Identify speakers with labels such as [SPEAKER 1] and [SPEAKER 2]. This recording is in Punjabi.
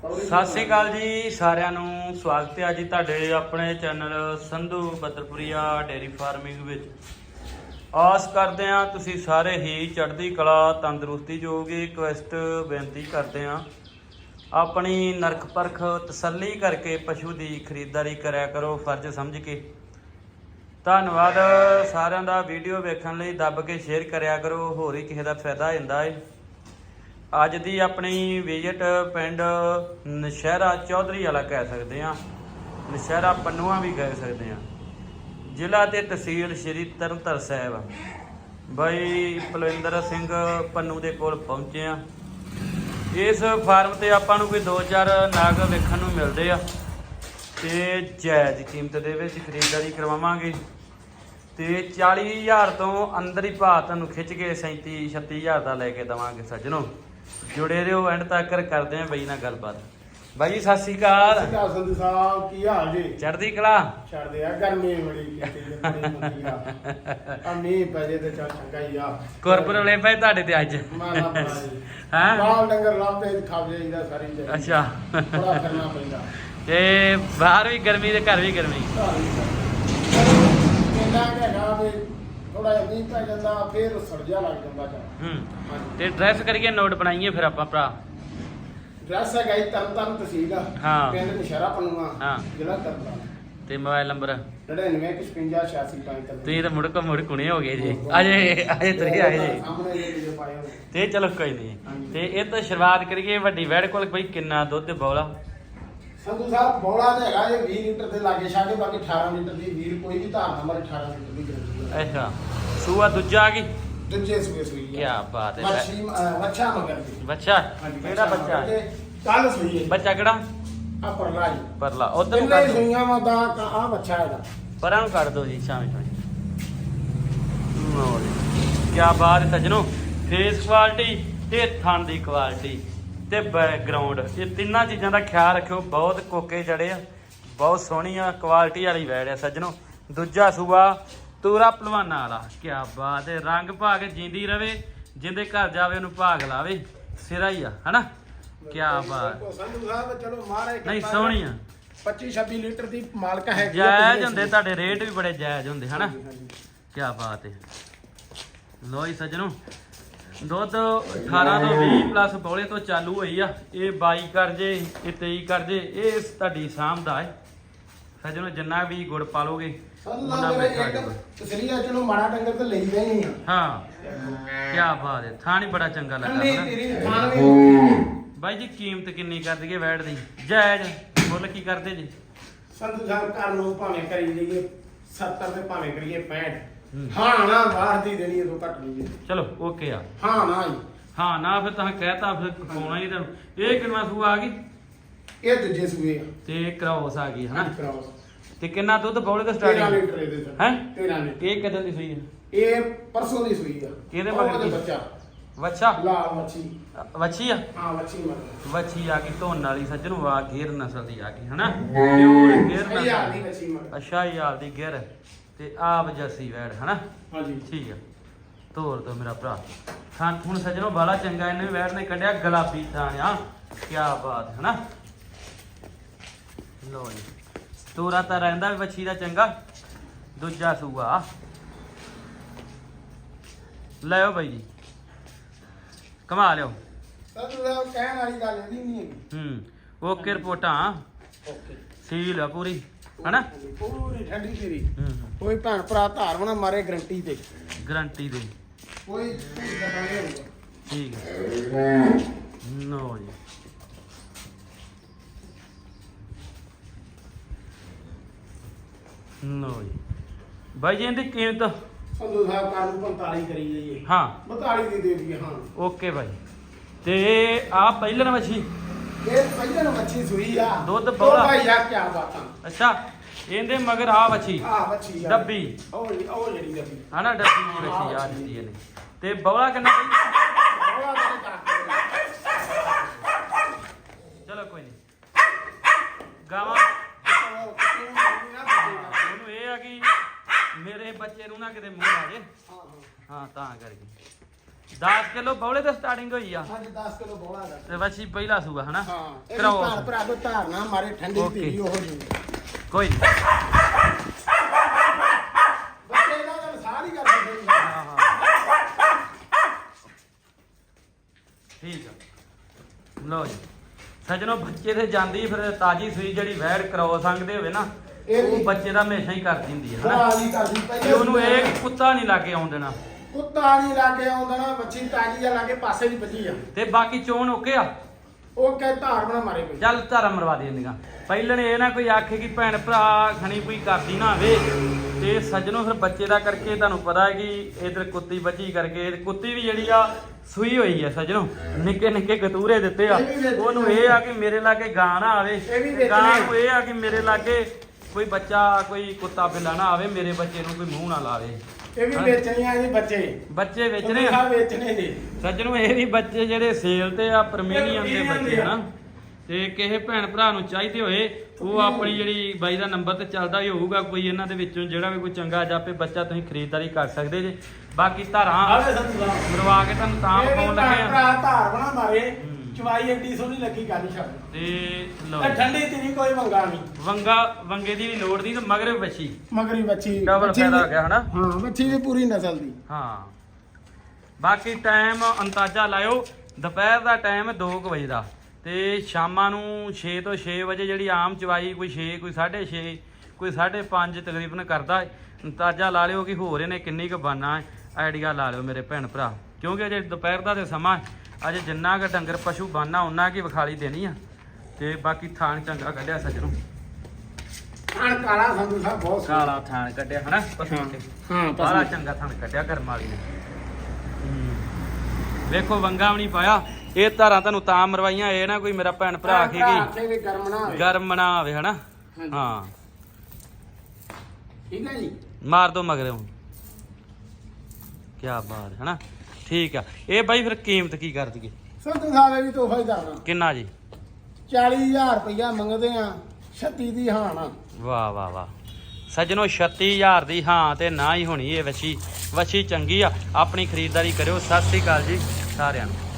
[SPEAKER 1] ਸਤਿ ਸ਼੍ਰੀ ਅਕਾਲ ਜੀ, ਸਾਰਿਆਂ ਨੂੰ ਸਵਾਗਤ ਹੈ ਜੀ ਤੁਹਾਡੇ ਆਪਣੇ channel Sandhu Badarpuria dairy farming ਵਿੱਚ। ਆਸ ਕਰਦੇ ਹਾਂ ਤੁਸੀਂ ਸਾਰੇ ਹੀ ਚੜ੍ਹਦੀ ਕਲਾ, ਤੰਦਰੁਸਤੀ ਜੋਗੇ ਕੁਐਸਟ ਬੇਨਤੀ ਕਰਦੇ ਹਾਂ। ਆਪਣੀ ਨਰਖ ਪਰਖ ਤਸੱਲੀ ਕਰਕੇ ਪਸ਼ੂ ਦੀ ਖਰੀਦਦਾਰੀ ਕਰਿਆ ਕਰੋ, ਫਰਜ਼ ਸਮਝ ਕੇ। ਧੰਨਵਾਦ ਸਾਰਿਆਂ ਦਾ, ਵੀਡੀਓ ਵੇਖਣ ਲਈ ਦੱਬ ਕੇ ਸ਼ੇਅਰ ਕਰਿਆ ਕਰੋ, ਹੋਰ ਹੀ ਕਿਸੇ ਦਾ ਫਾਇਦਾ ਹੁੰਦਾ ਏ। ਅੱਜ ਦੀ ਆਪਣੀ ਵਿਜ਼ਿਟ ਪਿੰਡ ਨਸ਼ਹਿਰਾ ਚੌਧਰੀ ਵਾਲਾ ਕਹਿ ਸਕਦੇ ਆ ਨਸ਼ਹਿਰਾ ਪੰਨੂਆ ਵੀ ਕਹਿ ਸਕਦੇ ਆ ਜ਼ਿਲ੍ਹਾ ਤੇ ਤਹਿਸੀਲ ਸ਼੍ਰੀ ਤਰਨਤਾਰਨ ਸਾਹਿਬ। ਬਾਈ ਪਲਵਿੰਦਰ ਸਿੰਘ ਪੰਨੂ ਦੇ ਕੋਲ ਪਹੁੰਚੇ ਆ ਇਸ ਫਾਰਮ ਤੇ ਆਪਾਂ ਨੂੰ ਕੋਈ 2-4 ਨਾਗ ਵੇਖਣ ਨੂੰ ਮਿਲਦੇ ਆ। ਤੇ ਜਾਇਜ਼ ਕੀਮਤ ਦੇ ਵਿੱਚ ਖਰੀਦਦਾਰੀ ਕਰਵਾਵਾਂਗੇ। ਤੇ 40000 ਤੋਂ ਅੰਦਰ ਹੀ ਭਾਅ ਤੁਹਾਨੂੰ ਖਿੱਚ ਕੇ 37 36000 ਦਾ ਲੈ ਕੇ ਦਵਾਂਗੇ ਸੱਜਣੋ। ਜੁੜੇ ਰਹੋ ਐਂਡ ਤੱਕ ਕਰਦੇ ਆਂ ਬਈ ਨਾਲ ਗੱਲਬਾਤ। ਬਾਈ ਜੀ, ਸਤਿ ਸ਼੍ਰੀ ਅਕਾਲ।
[SPEAKER 2] ਸੰਧੂ ਸਾਹਿਬ ਕੀ ਹਾਲ ਜੀ?
[SPEAKER 1] ਚੜ੍ਹਦੀ ਕਲਾ?
[SPEAKER 2] ਛੱਡਦੇ ਆ ਗਰਮੀ ਬੜੀ ਕੀਤੀ ਜੀ, ਬੜੀ ਮੰਦੀ ਆ। ਆ ਮੀਂਹ ਪੈ ਜੇ ਤੇ ਚੱਲ ਚੰਗਾ ਹੀ ਆ।
[SPEAKER 1] ਕੁਰਪੁਰ ਵਾਲੇ ਪਏ ਤੁਹਾਡੇ ਤੇ ਅੱਜ।
[SPEAKER 2] ਮਾਨਾ ਜੀ।
[SPEAKER 1] ਹੈਂ?
[SPEAKER 2] ਬਾਲ ਡੰਗਰ ਲਾਉਂਦੇ ਖਾ ਜਾਈਦਾ ਸਾਰੀ ਜਗ੍ਹਾ
[SPEAKER 1] ਅੱਛਾ।
[SPEAKER 2] ਬੜਾ ਕਰਨਾ ਪੈਂਦਾ।
[SPEAKER 1] ਤੇ ਬਾਹਰ ਵੀ ਗਰਮੀ ਤੇ ਘਰ ਵੀ ਗਰਮੀ।
[SPEAKER 2] ਕਿੰਨਾ ਕੁ ਹੈਗਾ ਵੀ ਥੋੜਾ ਜਿਹਾ ਮੀਂਹ ਪੈ ਜਾਂਦਾ ਫੇਰ ਸੜ ਜਾ ਲੱਗ ਜਾਂਦਾ ਚਾ
[SPEAKER 1] ਹੂੰ ਤੇ ਡਰੈਸ ਕਰੀਏ ਨੋਟ ਬਣਾਈਏ ਫਿਰ ਆਪਾਂ ਭਰਾ।
[SPEAKER 2] ਡਰੈਸ ਹੈਗਾ ਜੀ ਤਰਨ ਤਰਨ ਤਹਿਸੀਲ ਆ।
[SPEAKER 1] ਹਾਂ।
[SPEAKER 2] ਪਿੰਡ ਨਸ਼ਹਿਰਾ ਪਨੂਆ
[SPEAKER 1] ਹਾਂ।
[SPEAKER 2] ਜ਼ਿਲ੍ਹਾ ਤਰਨਤਾਰਨ।
[SPEAKER 1] ਤੇ ਮੋਬਾਈਲ ਨੰਬਰ?
[SPEAKER 2] 99 55 86 5
[SPEAKER 1] ਤੁਸੀਂ ਤਾਂ ਮੁੜ ਕੋ ਮੁੜ ਕੁਣੇ ਹੋ ਗਏ ਜੀ। ਅਜੇ ਅਜੇ ਤੁਸੀਂ ਆਏ ਜੀ।
[SPEAKER 2] ਸਾਹਮਣੇ ਇਹ ਵੀਡੀਓ ਪਾਏ ਹੋਏ
[SPEAKER 1] ਤੇ ਚਲੋ ਕੋਈ ਨਹੀਂ। ਤੇ ਇਹ ਤਾਂ ਸ਼ੁਰੂਆਤ ਕਰੀਏ ਵੱਡੀ ਵੈੜ ਕੋਲ ਬਈ ਕਿੰਨਾ ਦੁੱਧ ਬੌਲਾ।
[SPEAKER 2] ਸੰਧੂ ਸਾਹਿਬ ਬੋਲਾ ਤੇ ਹੈਗਾ ਇਹ 20 ਲੀਟਰ ਦੇ ਲਾਗੇ ਛਾਗੇ ਬਾਕੀ 18 ਲੀਟਰ ਦੀ ਵੀਰ ਕੋਈ ਵੀ ਧਾਰ ਨੰਬਰ 18 ਲੀਟਰ ਦੀ ਗਰੰਟੀ ਹੈ।
[SPEAKER 1] ਅੱਛਾ। ਸੂਆ ਦੂਜਾ ਆ ਗਈ?
[SPEAKER 2] ਦੂਜੇ ਸੂਏ ਸੂਈ
[SPEAKER 1] ਕੀ ਬਾਤ ਹੈ।
[SPEAKER 2] ਮੱਛੀ ਵੱਛਾ ਮਗਰ ਦੀ
[SPEAKER 1] ਬੱਚਾ ਕਿਹੜਾ ਬੱਚਾ?
[SPEAKER 2] ਕੱਲ ਸੂਈ ਹੈ।
[SPEAKER 1] ਬੱਚਾ ਕਿਹੜਾ?
[SPEAKER 2] ਆ ਪਰਲਾ ਜੀ।
[SPEAKER 1] ਪਰਲਾ। ਉਧਰ ਨੂੰ ਕੱਢ ਦਿਓ।
[SPEAKER 2] ਸੂਈਆਂ ਵਾ ਦਾ ਆ ਬੱਚਾ ਹੈਗਾ
[SPEAKER 1] ਪਰਾਂ ਨੂੰ ਕੱਢ ਦੋ ਜੀ ਸ਼ਾਮੇ ਸ਼ਾਮੇ ਕੀ ਬਾਤ ਹੈ ਸੱਜਣੋ। ਫੇਸ ਕੁਆਲਿਟੀ ਤੇ ਥਣ ਦੀ ਕੁਆਲਿਟੀ। ਤੇ ਬੈਕਗ੍ਰਾਉਂਡ ਇਹ ਤਿੰਨਾਂ ਚੀਜ਼ਾਂ ਦਾ ਖਿਆਲ ਰੱਖਿਓ ਬਹੁਤ ਕੋਕੇ ਜੜੇ ਆ ਬਹੁਤ ਸੋਹਣੀ ਆ ਕੁਆਲਿਟੀ ਵਾਲੀ ਵੈੜ ਆ ਸੱਜਣੋ। ਦੂਜਾ ਸੂਆ ਤੂਰਾ ਪਹਿਲਵਾਨਾਂ ਵਾਲਾ। ਕੀ ਬਾਤ ਹੈ ਰੰਗ ਭਾਗ ਜਿੰਦੀ ਰਵੇ ਜਿੰਦੇ ਘਰ ਜਾਵੇ ਉਹਨੂੰ ਭਾਗ ਲਾਵੇ ਸਿਰਾ ਹੀ ਆ ਹਨਾ? ਕੀ ਬਾਤ।
[SPEAKER 2] ਸੰਧੂ ਸਾਹਿਬ ਚਲੋ ਮਾਰੇ
[SPEAKER 1] ਨਹੀਂ ਸੋਹਣੀ ਆ
[SPEAKER 2] 25 26 ਲੀਟਰ ਦੀ ਮਾਲਕ ਹੈ
[SPEAKER 1] ਜਾਇਜ਼ ਹੁੰਦੇ ਤੁਹਾਡੇ ਰੇਟ ਵੀ ਬੜੇ ਜਾਇਜ਼ ਹੁੰਦੇ ਹਨਾ? ਕੀ ਬਾਤ ਹੈ। ਲੋ ਜੀ ਸੱਜਣੋ ਦੁੱਧ 18 ਤੋਂ 20 ਪਲੱਸ ਬੋਲੇ ਤੋਂ ਚਾਲੂ ਹੋਈ ਆ। ਇਹ 22 ਕਰ ਜੇ ਇਹ 23 ਕਰ ਜੇ ਇਹ ਤੁਹਾਡੀ ਸਾਂਭ ਦਾ ਹੈ। ਸੱਜਣੋ ਜਿੰਨਾ ਵੀ ਗੁੜ ਪਾਲੋਗੇ
[SPEAKER 2] ਸੰਧੂ
[SPEAKER 1] ਉਹਨਾਂ
[SPEAKER 2] ਇੱਕ
[SPEAKER 1] ਹੋਊਗਾ।
[SPEAKER 2] ਤਸਰੀਆ ਚਲੋ ਮਾੜਾ ਡੰਗਰ ਤੇ ਲਈਦਾ ਹੀ ਨਹੀਂ ਆ।
[SPEAKER 1] ਹਾਂ। ਕੀ ਬਾਤ ਹੈ ਥਾਣੀ ਬੜਾ ਚੰਗਾ ਲੱਗਾ
[SPEAKER 2] ਠੰਡੀ
[SPEAKER 1] ਹਨਾ।
[SPEAKER 2] ਤੇਰੀ ਖਾਣ ਵੀ
[SPEAKER 1] ਬਾਈ ਜੀ ਕੀਮਤ ਕਿੰਨੀ ਕਰ ਦਈਏ ਵੈਟ ਦੀ? ਜਾਇਜ਼ ਮੁੱਲ ਕੀ ਕਰਦੇ ਜੀ?
[SPEAKER 2] ਸੰਧੂ ਸਾਹਿਬ ਘਰ ਨੂੰ ਭਾਵੇਂ ਕਰੀ ਜਾਈਏ 70 ਤੇ ਭਾਵੇਂ ਕਰੀਏ 65
[SPEAKER 1] ਹੂੰ।
[SPEAKER 2] ਨਾ ਬਾਹਰ ਦੀ ਦੇਣੀ ਤੋਂ ਘੱਟ ਨਹੀਂ
[SPEAKER 1] ਚਲੋ ਓਕੇ ਆ।
[SPEAKER 2] ਹਾਂ ਨਾ ਜੀ।
[SPEAKER 1] ਹਾਂ ਨਾ ਫਿਰ ਤਾਂ ਕਹਿਤਾ ਫਿਰ ਪਾਉਣਾ ਹੀ ਤੈਨੂੰ। ਇਹ ਕਿੰਨਾ ਸੂ ਆ ਗਈ?
[SPEAKER 2] ਇਹ ਦੂਜੇ ਸੂਏ ਆ।
[SPEAKER 1] ਤੇ ਕ੍ਰੋਸ ਆ ਗਈ ਹਨਾ?
[SPEAKER 2] ਕਰਾਓ
[SPEAKER 1] ਤੇ ਕਿੰਨਾ ਦੁੱਧ ਦਾ
[SPEAKER 2] 13
[SPEAKER 1] ਸਟਾਰਟਿੰਗ
[SPEAKER 2] ਲੀਟਰ ਇਹਦੇ ਸਰ
[SPEAKER 1] ਹੈਂ?
[SPEAKER 2] 13 ਲੀਟਰ।
[SPEAKER 1] ਇਹ ਕਦੋਂ ਦੀ ਸੂਈ ਹੈ
[SPEAKER 2] ਇਹ ਪਰਸੋਂ ਦੀ ਸੂਈ ਆ।
[SPEAKER 1] ਕਿਹਦੇ ਮਗਰ
[SPEAKER 2] ਉਹਦੇ
[SPEAKER 1] ਦੀ?
[SPEAKER 2] ਬੱਚਾ।
[SPEAKER 1] ਵੱਛਾ?
[SPEAKER 2] ਲਾਲ ਮੱਛੀ
[SPEAKER 1] ਵੱਛੀ ਆ?
[SPEAKER 2] ਹਾਂ ਮੱਛੀ ਮਰ
[SPEAKER 1] ਵੱਛੀ ਆ ਗਈ ਧੋਣ ਵਾਲੀ ਸੱਜਣ ਵਾ ਗੇਰ ਨਸਲ ਦੀ ਆ ਗਈ ਹਨਾ? ਪਿਓਰ ਗੇਰ
[SPEAKER 2] ਸਹੀ ਆ
[SPEAKER 1] ਨਸਲ।
[SPEAKER 2] ਦੀ ਮੱਛੀ
[SPEAKER 1] ਅੱਛਾ ਯਾਰ ਦੀ ਗੇਰ। ਤੇ ਆਪ ਜੱਸੀ ਵੈੜ ਹਨਾ?
[SPEAKER 2] ਹਾਂਜੀ।
[SPEAKER 1] ਠੀਕ ਆ। ਤੋਰ ਦੋ ਮੇਰਾ ਭਰਾ। ਖਾਨ ਹੁਣ ਸੱਜਣੋ ਬਾਲਾ ਚੰਗਾ ਇਹਨੇ ਵੀ ਵੈੜ ਨੇ ਕੱਢਿਆ ਗੁਲਾਬੀ ਥਾਣ ਆ। ਕੀ ਬਾਤ ਹੈ ਹਨਾ? ਲੋ ਜੀ। ਤੋਰਾ ਤਾਂ ਰਹਿੰਦਾ ਵੀ ਵੱਛੀ ਦਾ ਚੰਗਾ। ਦੂਜਾ ਸੂਆ। ਲਿਓ ਬਾਈ ਜੀ। ਕਮਾ ਲਿਓ।
[SPEAKER 2] ਸਾਹਿਬ ਕਹਿਣ ਵਾਲੀ ਗੱਲ ਨਹੀਂ ਹੈਗੀ।
[SPEAKER 1] ਹੂੰ। ਓਕੇ ਰਿਪੋਰਟਾਂ।
[SPEAKER 2] ਓਕੇ।
[SPEAKER 1] ਸੀਲ ਆ ਪੂਰੀ ਹਨਾ?
[SPEAKER 2] ਪੂਰੀ ਠੰਡੀ ਤੇਰੀ।
[SPEAKER 1] ਹੂੰ ਹੂੰ।
[SPEAKER 2] ਕੋਈ ਭੈਣ ਭਰਾ ਧਾਰਵਣਾ ਮਾਰੇ ਗਰੰਟੀ ਤੇ।
[SPEAKER 1] ਗਰੰਟੀ ਦੇ।
[SPEAKER 2] ਕੋਈ ਨਹੀਂ ਹੋਊਗਾ
[SPEAKER 1] ਠੀਕ ਹੈ ਨੋ ਜੀ। ਨੋ ਜੀ। ਬਾਈ ਜੀ ਇਹਦੀ ਕੀਮਤ?
[SPEAKER 2] ਸੰਧੂ ਸਾਹਿਬ ਕੱਲ ਨੂੰ 45 ਕਰੀ ਜਾਈਏ।
[SPEAKER 1] ਹਾਂ।
[SPEAKER 2] 42 ਦੀ ਦੇ ਦਈਏ ਹਾਂ।
[SPEAKER 1] ਓਕੇ ਬਾਈ। ਤੇ ਆ ਪਹਿਲਣ ਮੱਛੀ
[SPEAKER 2] ਇਹ ਪਹਿਲਾਂ ਨੂੰ ਮੱਛੀ ਸੂਈ ਆ।
[SPEAKER 1] ਦੁੱਧ
[SPEAKER 2] ਉਹ। ਭਾਈ ਆ ਕੀ ਬਾਤਾਂ।
[SPEAKER 1] ਅੱਛਾ ਇਹਦੇ ਮਗਰ ਆ ਮੱਛੀ।
[SPEAKER 2] ਆ ਮੱਛੀ ਆ।
[SPEAKER 1] ਡੱਬੀ।
[SPEAKER 2] ਉਹ ਉਹ ਜਿਹੜੀ ਡੱਬੀ।
[SPEAKER 1] ਹਨਾ ਆ ਇਹਨੇ। ਤੇ ਕਿੰਨਾ
[SPEAKER 2] ਕੱਟ
[SPEAKER 1] ਚਲੋ ਕੋਈ ਨਹੀਂ। ਗਾਵਾਂ। ਉਹਨੂੰ ਇਹ ਆ ਕਿ ਮੇਰੇ ਬੱਚੇ ਨੂੰ ਨਾ ਕਿਤੇ ਮੂੰਹ ਲਾ ਜੇ। ਹਾਂ ਤਾਂ ਕਰਕੇ। 10 ਕਿਲੋ ਬੌਲੇ ਤੋਂ ਸਟਾਰਟਿੰਗ ਹੋਈ ਆ।
[SPEAKER 2] ਹਾਂਜੀ 10 ਕਿਲੋ ਬੋਲਾ ਦਾ
[SPEAKER 1] ਤੇ ਵੱਛੀ ਪਹਿਲਾ ਸੂਆ ਹਨਾ?
[SPEAKER 2] ਹਾਂ ਇਹ
[SPEAKER 1] ਕਰਾਓ
[SPEAKER 2] ਭਰਾ ਭਰਾ ਕੋ ਧਾਰਨਾ ਮਾਰੇ ਠੰਡੀ
[SPEAKER 1] Okay.
[SPEAKER 2] ਉਹ ਜੀ।
[SPEAKER 1] ਕੋਈ ਨੀ।
[SPEAKER 2] ਬੱਚੇ ਦਾ ਤਾਂ ਸਾਰ ਹੀ ਕਰ ਸਕਦੇ ਨੇ
[SPEAKER 1] ਹਾਂ ਹਾਂ। ਠੀਕ ਆ। ਲਓ ਜੀ। ਸਜਣੋ ਬੱਚੇ ਤੇ ਜਾਂਦੀ ਫਿਰ ਤਾਜੀ ਸੂਈ ਜਿਹੜੀ ਵੈੜ ਕ੍ਰੋਸ ਸੰਗਦੇ ਹੋਵੇ ਨਾ
[SPEAKER 2] ਇਹ
[SPEAKER 1] ਉਹ
[SPEAKER 2] ਵੀ-
[SPEAKER 1] ਬੱਚੇ ਦਾ ਹਮੇਸ਼ਾ ਹੀ ਕਰਦੀ ਹੁੰਦੀ ਹੈ ਹਨਾ?
[SPEAKER 2] ਭਰਾ ਕਰਦੀ
[SPEAKER 1] ਤੇ
[SPEAKER 2] ਪਹਿਲੇ
[SPEAKER 1] ਉਹਨੂੰ ਇਹ ਕਿ ਕੁੱਤਾ ਨਹੀਂ ਲਾਗੇ ਆਉਣ ਦੇਣਾ।
[SPEAKER 2] ਕੁੱਤਾ ਨਹੀਂ ਲਾਗੇ ਆਉਂਦਾ ਨਾ ਬੱਚੀ ਤਾਜੀ ਆ ਲਾਗੇ ਪਾਸੇ ਦੀ ਬੱਜੀ ਆ।
[SPEAKER 1] ਤੇ ਬਾਕੀ ਚੋਣ ਓਕੇ ਆ?
[SPEAKER 2] ਉਹ ਕਹਿ ਧਾਰ ਬਣਾ ਮਾਰੇ ਕੋਈ।
[SPEAKER 1] ਚੱਲ ਧਰਮ ਮਰਵਾ ਦੇ ਦਿੰਦੀਆਂ ਪਹਿਲਣ ਇਹ ਨਾ ਕੋਈ ਆਖੇ ਕਿ ਭੈਣ ਭਰਾ ਖਣੀ ਕੋਈ ਕਰਦੀ ਨਾ ਹੋਵੇ। ਤੇ ਸੱਜਣੋ ਫਿਰ ਬੱਚੇ ਦਾ ਕਰਕੇ ਤੁਹਾਨੂੰ ਪਤਾ ਹੈ ਕਿ ਇਧਰ ਕੁੱਤੀ ਬੱਚੀ ਕਰਕੇ ਕੁੱਤੀ ਵੀ ਜਿਹੜੀ ਆ ਸੂਈ ਹੋਈ ਆ ਸੱਜਣੋ। ਨਿੱਕੇ ਨਿੱਕੇ ਗਤੂਰੇ ਦਿੱਤੇ ਆ।
[SPEAKER 2] ਵੀ
[SPEAKER 1] ਉਹਨੂੰ ਇਹ ਆ ਕਿ ਮੇਰੇ ਲਾਗੇ ਗਾਂ ਨਾ ਆਵੇ।
[SPEAKER 2] ਵੀ
[SPEAKER 1] ਗਾਂ। ਨੂੰ ਇਹ ਆ ਕਿ ਮੇਰੇ ਲਾਗੇ ਕੋਈ ਬੱਚਾ ਕੋਈ ਕੁੱਤਾ ਬਿੱਲਾ ਨਾ ਆਵੇ ਮੇਰੇ ਬੱਚੇ ਨੂੰ ਕੋਈ ਮੂੰਹ ਨਾ ਲਾਵੇ।
[SPEAKER 2] ਇਹ ਵੀ
[SPEAKER 1] ਹਾਂ।
[SPEAKER 2] ਵੇਚਣੀਆਂ ਜੀ ਬੱਚੇ।
[SPEAKER 1] ਬੱਚੇ ਵੇਚਣੇ
[SPEAKER 2] ਆ।
[SPEAKER 1] ਆ
[SPEAKER 2] ਵੇਚਣੇ ਨੇ।
[SPEAKER 1] ਸੱਜਣੋ ਇਹ ਵੀ ਬੱਚੇ ਜਿਹੜੇ ਸੇਲ ਤੇ ਆ ਪ੍ਰਮੀਨੀਅਮ ਦੇ ਬੱਚੇ
[SPEAKER 2] ਆ।
[SPEAKER 1] ਹਨਾ। ਤੇ ਕਿਸੇ ਭੈਣ ਭਰਾ ਨੂੰ ਚਾਹੀਦੇ ਹੋਏ ਉਹ ਆਪਣੀ ਜਿਹੜੀ ਬਾਈ ਦਾ ਨੰਬਰ ਤੇ ਚੱਲਦਾ ਹੀ ਹੋਊਗਾ ਕੋਈ ਇਹਨਾਂ ਦੇ ਵਿੱਚੋਂ ਜਿਹੜਾ ਵੀ ਕੋਈ ਚੰਗਾ ਜਾਪੇ ਬੱਚਾ ਤੁਸੀਂ ਖਰੀਦਦਾਰੀ ਕਰ ਸਕਦੇ ਜੇ। ਬਾਕੀ ਧਾਰਾਂ ਮਰਵਾ ਕੇ ਤੁਹਾਨੂੰ ਤਾਂ
[SPEAKER 2] ਇਹ ਵੀ
[SPEAKER 1] ਵਿਖਾਉਣ ਲੱਗੇ ਆ।
[SPEAKER 2] ਭਰਾ ਧਾਰ ਬਣਾ ਮਾਰੇ। ਚਵਾਈ ਐਡੀ ਸੋਹਣੀ ਲੱਗੀ ਗੱਲ ਛੱਡ।
[SPEAKER 1] ਤੇ ਲਓ
[SPEAKER 2] ਤੇ ਠੰਡੀ ਤੇਰੀ ਕੋਈ ਮੰਗਾ ਨਹੀਂ।
[SPEAKER 1] ਵੰਗਾ ਵੰਗੇ ਦੀ ਵੀ ਲੋੜ ਨਹੀਂ ਤੇ ਮਗਰ ਬੱਚੀ
[SPEAKER 2] ਮਗਰੀ ਬੱਚੀ
[SPEAKER 1] ਡਬਲ
[SPEAKER 2] ਬੱਚੀ
[SPEAKER 1] ਫਾਇਦਾ
[SPEAKER 2] ਦੀ-
[SPEAKER 1] ਹੋ ਗਿਆ ਹਨਾ?
[SPEAKER 2] ਹਾਂ ਬੱਚੀ ਦੀ ਪੂਰੀ ਨਸਲ ਦੀ।
[SPEAKER 1] ਹਾਂ। ਬਾਕੀ ਟਾਈਮ ਅੰਦਾਜ਼ਾ ਲਾਇਓ ਦੁਪਹਿਰ ਦਾ ਟਾਈਮ 2 ਵਜੇ ਦਾ। ਤੇ ਸ਼ਾਮਾਂ ਨੂੰ 6 ਤੋਂ 6 ਵਜੇ ਜਿਹੜੀ ਆਮ ਚਵਾਈ ਕੋਈ 6 ਕੋਈ 6.5 ਕੋਈ 5.5 ਤਕਰੀਬਨ ਕਰਦਾ। ਹੈ। ਅੰਦਾਜ਼ਾ ਲਾ ਲਿਓ ਕਿ ਹੋਰ ਇਹਨੇ ਕਿੰਨੀ ਕੁ ਬਾਨਾ ਹੈ। ਆਈਡੀਆ ਲਾ ਲਿਓ ਮੇਰੇ ਭੈਣ ਭਰਾ। ਕਿਉਂਕਿ ਅਜੇ ਦੁਪਹਿਰ ਦਾ ਤੇ ਸਮਾਂ ਹੈ। ਅਜੇ ਜਿੰਨਾ ਕੁ ਡੰਗਰ ਪਸ਼ੂ ਬਾਨਾ ਉਹਨਾਂ ਕੀ ਵਿਖਾਲੀ ਦੇਣੀ ਆ। ਤੇ ਬਾਕੀ ਥਾਣ ਚੰਗਾ ਕੱਢਿਆ ਸੱਜਣੋਂ।
[SPEAKER 2] ਖਾਣ ਕਾਲਾ ਸੰਧੂ ਸਾਹਿਬ ਬਹੁਤ ਸੋਹਣਾ।
[SPEAKER 1] ਕਾਲਾ ਥਾਣ ਕੱਢਿਆ ਹਨਾ? ਪਸ਼ੂ ਤੇ।
[SPEAKER 2] ਹਾਂ ਪਸੰਦ
[SPEAKER 1] ਚੰਗਾ ਥਣ ਕੱਢਿਆ ਕਰਮ ਵਾਲੀ ਨੇ। ਵੇਖੋ ਵੰਗਾ ਵੀ ਨਹੀਂ ਪਾਇਆ। ਇਹ ਧਾਰਾਂ ਤੁਹਾਨੂੰ ਤਾਂ ਮਰਵਾਈਆਂ ਇਹ ਨਾ ਕੋਈ ਮੇਰਾ ਭੈਣ ਭਰਾ
[SPEAKER 2] ਆਖੇ ਵੀ ਗਰਮ ਨਾ
[SPEAKER 1] ਆਵੇ ਹਨਾ। ਹਾਂ।
[SPEAKER 2] ਠੀਕ ਹੈ ਜੀ।
[SPEAKER 1] ਮਾਰ ਦੋ ਮਗਰੇ। ਹੁਣ ਕੀ ਬਾਤ ਹੈ ਹਨਾ? ਠੀਕ ਆ। ਇਹ ਬਾਈ ਫਿਰ ਕੀਮਤ ਕੀ ਕਰ ਦਈਏ?
[SPEAKER 2] ਸੰਧੂ ਸਾਹਿਬ ਵੀ ਤੋਹਫਾ ਹੀ ਦਰਨਾ
[SPEAKER 1] ਕਿੰਨਾ ਜੀ?
[SPEAKER 2] 40000 ਰੁਪਇਆ ਮੰਗਦੇ ਆ 36 ਦੀ ਹਾਨ ਆ।
[SPEAKER 1] ਵਾਹ ਵਾਹ ਵਾਹ। ਸੱਜਣੋ 36000 ਦੀ ਹਾਂ ਤੇ ਨਾ ਹੀ ਹੋਣੀ ਇਹ ਵੱਛੀ। ਵੱਛੀ ਚੰਗੀ ਆ। ਆਪਣੀ ਖਰੀਦਦਾਰੀ ਕਰਿਓ। ਸਤਿ ਸ੍ਰੀ ਅਕਾਲ ਜੀ ਸਾਰਿਆਂ ਨੂੰ।